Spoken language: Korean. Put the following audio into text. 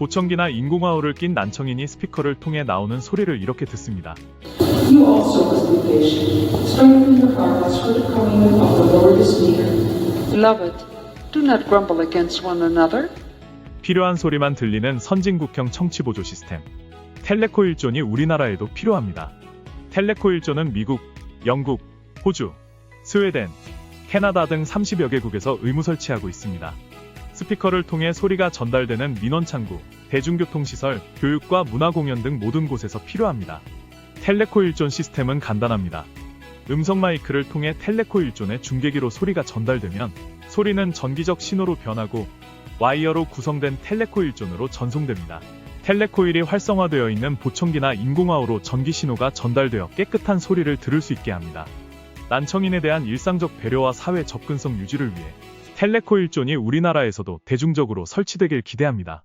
보청기나 인공화호를 낀 난청인이 스피커를 통해 나오는 소리를 이렇게 듣습니다. You also must be patient. Strengthen your hearts for the coming of the Lord is near. Beloved, do not grumble against one another. 필요한 소리만 들리는 선진국형 청취보조 시스템. 텔레코 1존이 우리나라에도 필요합니다. 텔레코 1존은 미국, 영국, 호주, 스웨덴, 캐나다 등 30여 개국에서 의무 설치하고 있습니다. 스피커를 통해 소리가 전달되는 민원창구, 대중교통시설, 교육과 문화공연 등 모든 곳에서 필요합니다. 텔레코 1존 시스템은 간단합니다. 음성 마이크를 통해 텔레코 1존의 중계기로 소리가 전달되면 소리는 전기적 신호로 변하고 와이어로 구성된 텔레코 1존으로 전송됩니다. 텔레코일이 활성화되어 있는 보청기나 인공화호로 전기 신호가 전달되어 깨끗한 소리를 들을 수 있게 합니다. 난청인에 대한 일상적 배려와 사회 접근성 유지를 위해 텔레코 1존이 우리나라에서도 대중적으로 설치되길 기대합니다.